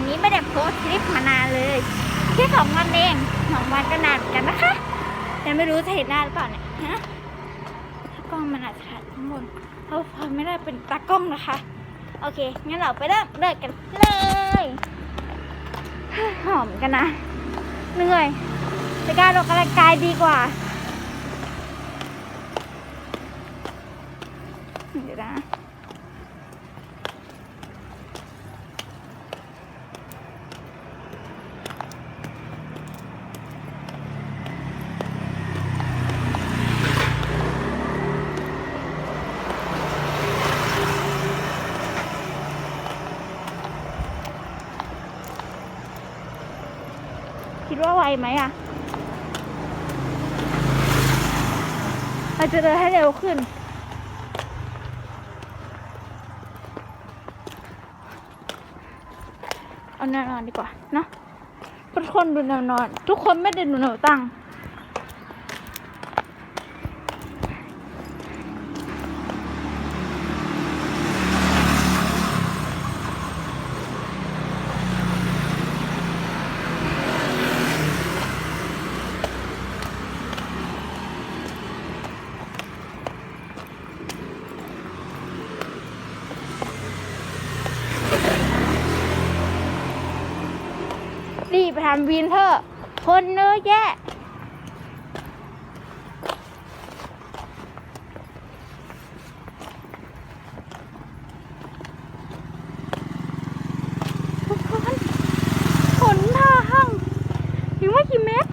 วันนี้ไม่ได้โพสคลิปมานานเลยแค่สองวันเองสองวันก็นานเหมือนกันนะคะแต่ไม่รู้จะเห็นหน้าหรือเปล่าเนี่ยฮะกล้องมันอาจจะถ่ายข้างบนเพราะพอไม่ได้เป็นตากล้องนะคะ โอเคงั้นเราไปเริ่มเลิกกันเลยหอมกันนะเหนื่อยไปการออกกำลังกายดีกว่าเดี๋ยวนะ ว่าไวไหมอะเราจะเดินให้เร็วขึ้น เอาแนวนอนดีกว่าเนาะทุกคนดูแนวนอน ทุกคนไม่ได้ดูแนวตั้ง ไปทำวินเถอะคนเนอะแย่ทุกคนขนทางถึงไม่กี่เมตร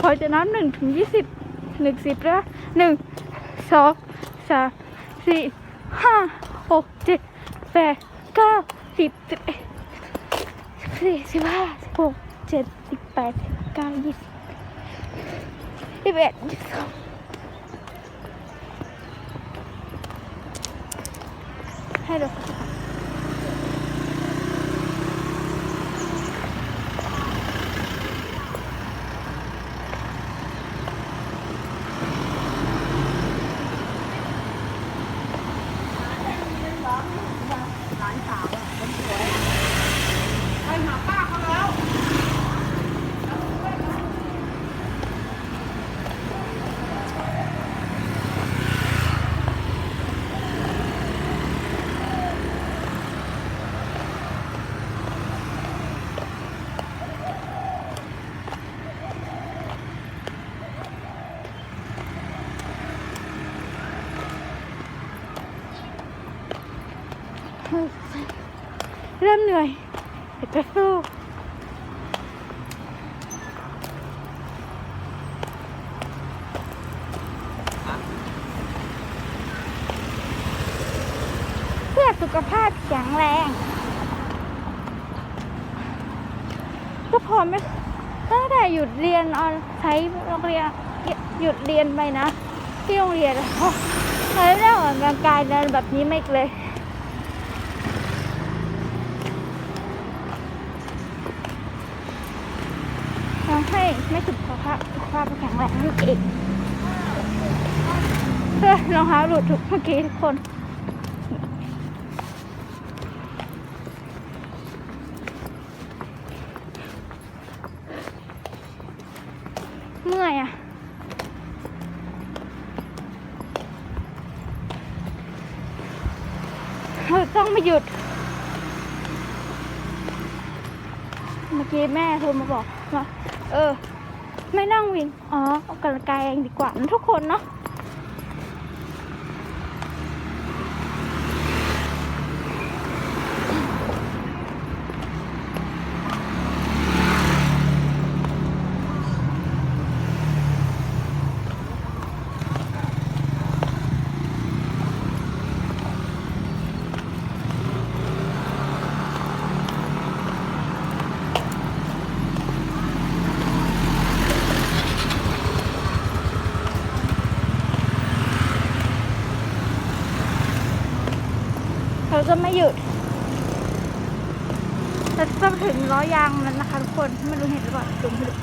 พอจะนับหนึ่งถึงยี่สิบหนึ่งสิบแล้วหนึ่งสองสามสี่ห้าหกเจ็ดแปดเก้าสิบสิบเอ็ด สี่สิบห้าสิบหกเจ็ดสิบแปดสิบเก้ายี่สิบยี่สิบเอ็ดยี่สิบสองให้ดู เริ่มเหนื่อยเดี๋ยวไปสู้เพื่อสุขภาพแข็งแรง ก็พอไม่ตั้งแต่หยุดเรียนออนใช้โรงเรียนหยุดเรียนไปนะ ที่โรงเรียนใช้เรื่องออกกำลังกายเดินแบบนี้ไม่เลยทำให้ ไม่สุขภาพสุขภาพแข็งแรงนั่นเองเพื่อรองเท้าหลุดทุกเมื่อกี้ทุกคนเมื่อยอะเราต้องมาหยุด เมื่อกี้แม่โทรมาบอก ว่าเออ ไม่นั่งวิ่งอ๋อออกกำลังกายเองดีกว่านทุกคนเนาะ เราจะต้องถึงล้อยางนั้นนะคะทุกคนไม่รู้เห็นหรือเปล่าจุ่มให้ดู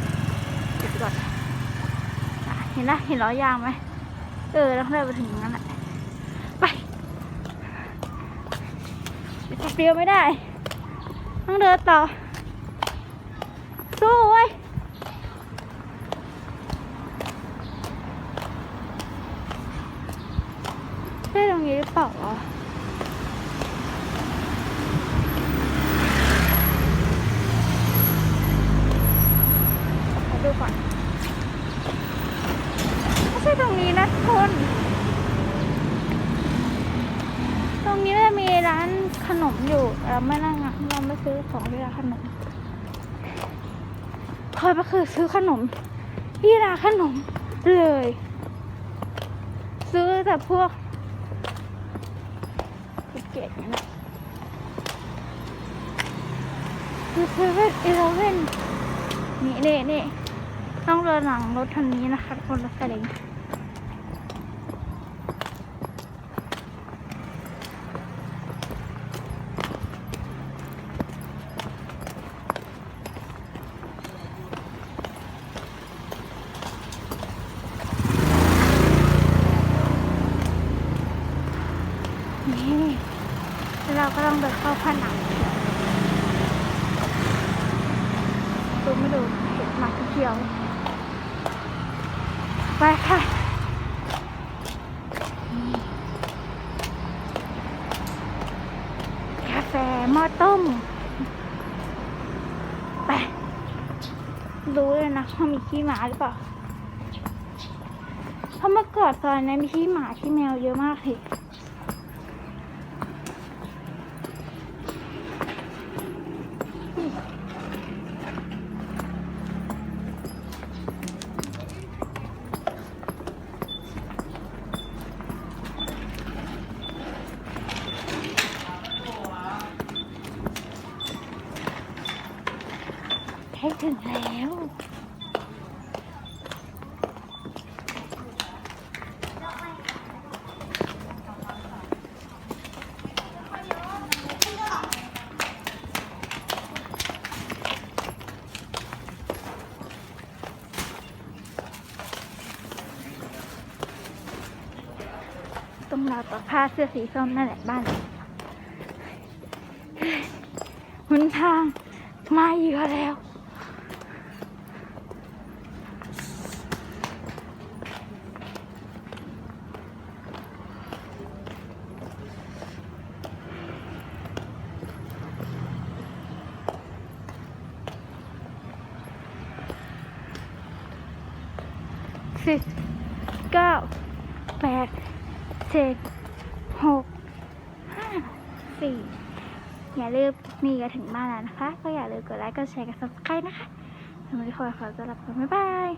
เดี๋ยวก่อนเห็นนะเห็นล้อยางไหมเออแล้วเราไปถึงนั้นแหละไปจะเปรี้ยวไม่ได้ต้องเดินต่อ สู้เว้ยใช่ตรงนี้หรือเปล่าวะขอดูก่อนไม่ใช่ตรงนี้นะทุกคน ตรงนี้จะมีร้านขนมอยู่ เรา ไม่นั่งอะเราไม่ซื้อของที่ร้านขนมเคยไปคือซื้อขนมที่ร้านขนมเลย ซื้อแต่พวกเกตนั่นะคือเซเว่นอีเลเว่นนี่นี่นี่ต้องเดินหลังรถคันนี้นะคะคนรถไฟเองนี่แล้วเราก็ ต้องเดินเข้าผนังดูไม่ดูเห็นหมาเขียว ไปค่ะกาแฟหม้อต้ม ไป รู้เลยนะว่ามีขี้หมาหรือเปล่า เพราะเมื่อก่อนตอนนี้มีขี้หมาขี้แมวเยอะมากเลย ถึงแล้ว ตรงราตากผ้าเสื้อสีส้มนั่นแหละบ้านหนทางมาเยอแล้ว สิบเก้าแปดเจ็ดหกห้าสี่อย่าลืมนี่ก็ถึงบ้านแล้วนะคะ ก็อย่าลืมกดไลค์กดแชร์กด subscribe นะคะสำหรับวันนี้ขอขอตัวลาไปก่อนบ๊ายบาย